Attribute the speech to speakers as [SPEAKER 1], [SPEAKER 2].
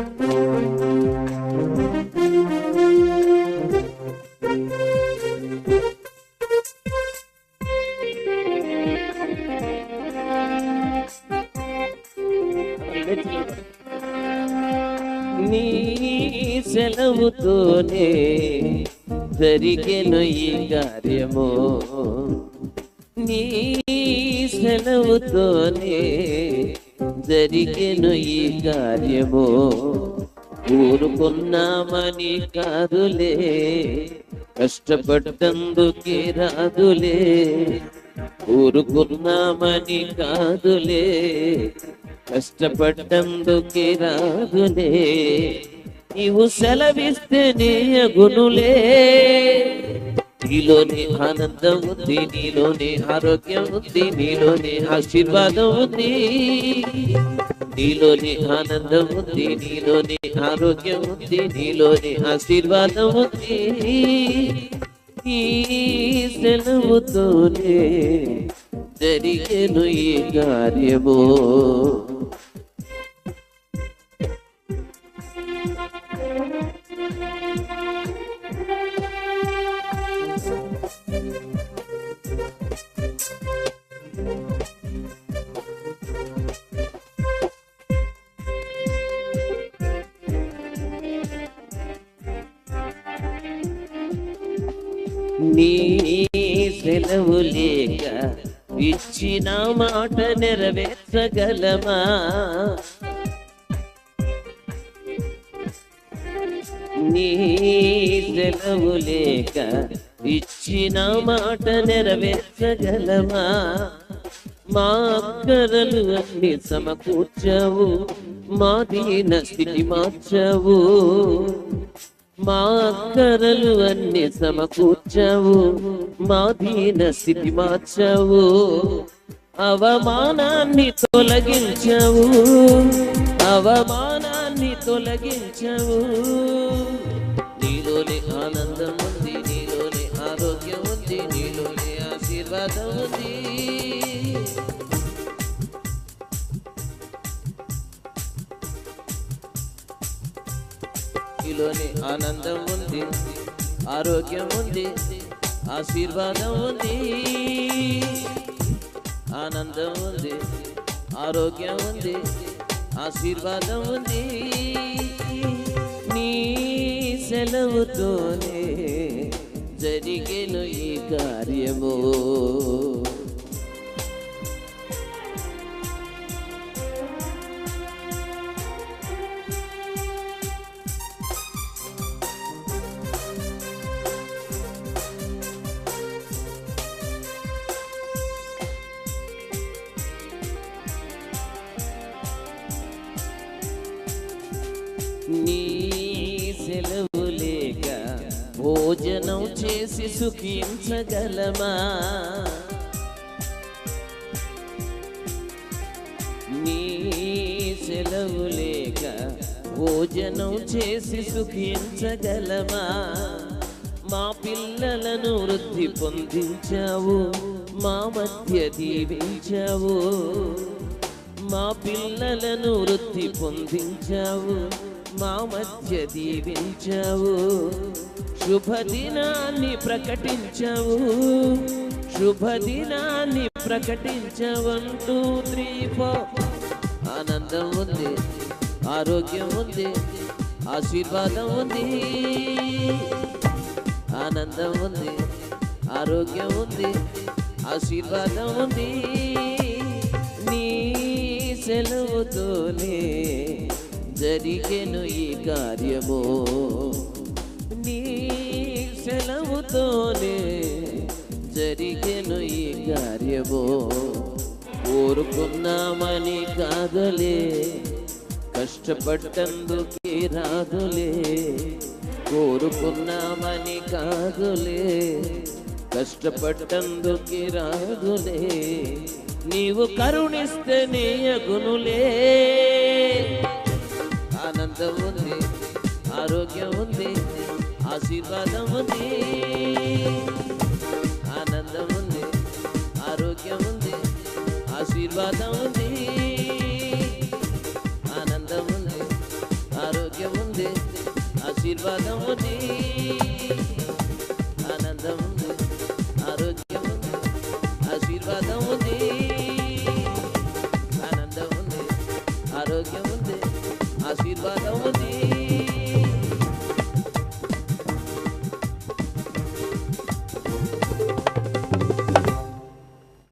[SPEAKER 1] నీ సెలవుతోనే జరిగెను ఈ కార్యము. నీ సెలవుతోనే జరిగెను ఈ కార్యము. ఊరుకున్నామని కాదులే కష్టపడ్డందుకే రాదులే. ఊరుకున్నామని కాదులే కష్టపడ్డందుకే రాదులే. నీవు సెలవిస్తేనే అగునులే. నీలోనే ఆనందం ఉంది నీలోనే ఆరోగ్యం ఉంది నీలోనే ఆశీర్వాదం ఉంది. నీలోనే ఆనందం ఉంది నీలోనే ఆరోగ్యం ఉంది నీలోనే ఆశీర్వాదం ఉంది. ఈ సెలవుతోనే జరిగేను ఈ కార్యము. నీ సెలవు లేక ఇచ్చిన మాట నెరవేర్చగలమా? నీ సెలవు లేక ఇచ్చిన మాట నెరవేర్చగలమా? మా అక్కరలు అన్ని సమకూర్చవు మా దీన స్థితి మార్చావు. మా అక్కరలు అన్ని సమకూర్చావు మా దీన స్థితి మార్చావు. అవమానాన్ని తొలగించావు అవమానాన్ని తొలగించావు. నీలోని ఆనందం ఉంది నీలోని ఆరోగ్యం ఉంది నీలోని ఆశీర్వాదం ఉంది. నీలోని ఆనందం ఉంది ఆరోగ్యం ఉంది ఆశీర్వాదం ఉంది ఆనందం ఉంది ఆరోగ్యం ఉంది ఆశీర్వాదం ఉంది నీ సెలవుతోనే జరిగేను ఈ కార్యము. చేసి సుఖించగలమా? నీ సెలవు లేక భోజనం చేసి సుఖించగలమా? మా పిల్లలను వృద్ధి పొందించావు మా మధ్య దీవించావు. మా పిల్లలను వృద్ధి పొందించావు మా మధ్య దీవించావు. శుభదినాన్ని ప్రకటించావు. శుభదినాన్ని ప్రకటించవంటూ త్రీ ఫోర్ ఆనందం ఉంది ఆరోగ్యం ఉంది ఆశీర్వాదం ఉంది. ఆనందం ఉంది ఆరోగ్యం ఉంది ఆశీర్వాదం ఉంది. నీ సెలవుతోనే జరిగెను ఈ కార్యము. సెలవుతోనే జరిగెను ఈ కార్యమో. కోరుకున్నామని కాదులే కష్టపడ్డందుకే రాదులే. కోరుకున్నామని కాదులే కష్టపడ్డందుకే రాదులే. నీవు కరుణిస్తేనే అగునులే. ఆనందం ఉంది ఆరోగ్యం ఆశీర్వాదం ఉంది ఆనందం ఉంది ఆరోగ్య మంది ఆశీర్వాదం ఉంది ఆనందం ఉంది ఆరోగ్య మంది ఆశీర్వాదం ఉంది ఆనందం ఉంది ఆశీర్వాదముంది. ఆనందముంది ఆశీర్వాదం ఉంది ఆనందం ఉంది ఆరోగ్యం ఉంది ఆశీర్వాదం ఉంది